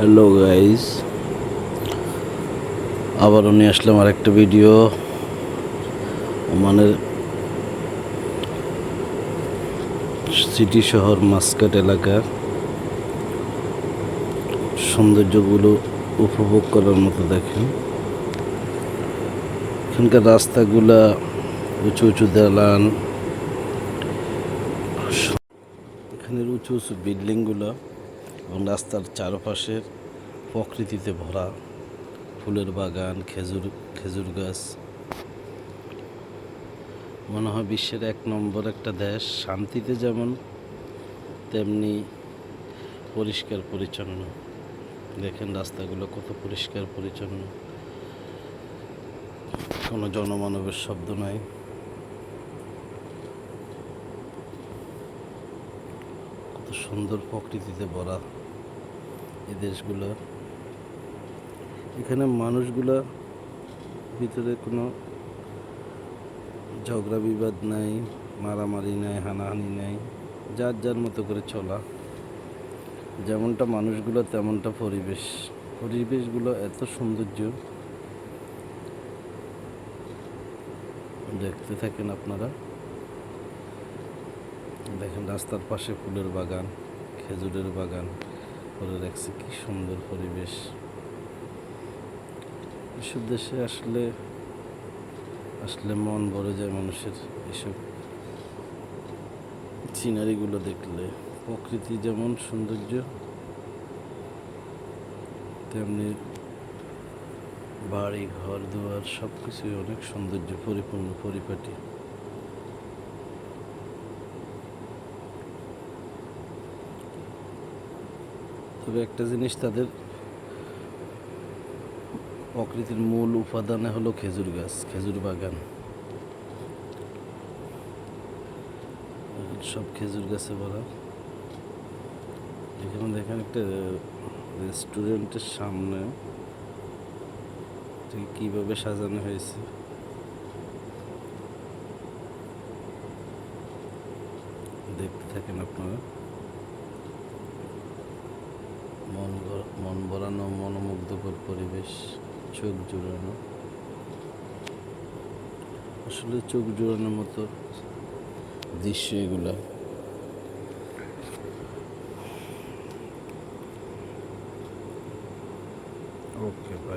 Hello guys আবারও নিয়ে আসলাম আরেকটা ভিডিও মানে সিটি শহর মাস্কাট এলাকার সৌন্দর্যগুলো উপভোগ করার মতো দেখেন। এখানকার রাস্তাগুলা উঁচু উঁচু দালান। এখানের উঁচু উঁচু বিল্ডিংগুলো। এবং রাস্তার চারপাশের প্রকৃতিতে ভরা ফুলের বাগান, খেজুর খেজুর গাছ। মনে হয় বিশ্বের এক নম্বর একটা দেশ। শান্তিতে যেমন তেমনি পরিষ্কার পরিচ্ছন্ন। দেখেন রাস্তাগুলো কত পরিষ্কার পরিচ্ছন্ন। কোনো জনমানবের শব্দ নাই। কত সুন্দর প্রকৃতিতে ভরা। এই দেশগুলো, এখানে মানুষগুলা ভিতরে কোনো ঝগড়া বিবাদ নাই, মারামারি নাই, হানাহানি নাই, যার যার মতো করে চলা। যেমনটা মানুষগুলো, তেমনটা পরিবেশ। পরিবেশগুলো এত সৌন্দর্য। দেখতে থাকেন আপনারা। দেখেন রাস্তার পাশে ফুলের বাগান, খেজুরের বাগান। করে রাখছে কি সুন্দর পরিবেশ। এসব দেশে আসলে আসলে মন ভরে যায় মানুষের এসব সিনারিগুলো দেখলে। প্রকৃতি যেমন সৌন্দর্য, তেমনি বাড়ি, ঘর, দুয়ার সব কিছুই অনেক সৌন্দর্য পরিপূর্ণ, পরিপাটি। তবে একটা জিনিস তাদের প্রকৃতির মূল উপাদানে হলো খেজুর গাছ, খেজুর বাগান। সব খেজুর গাছে ভরা। এখানে দেখেন একটা রেস্টুরেন্টের সামনে কীভাবে সাজানো হয়েছে। দেখতে থাকেন আপনারা। মন মন ভরানো, মনোমুগ্ধকর পরিবেশ, চোখ জোড়ানো। আসলে চোখ জোড়ানোর মতো দৃশ্য এগুলো। ওকে ভাই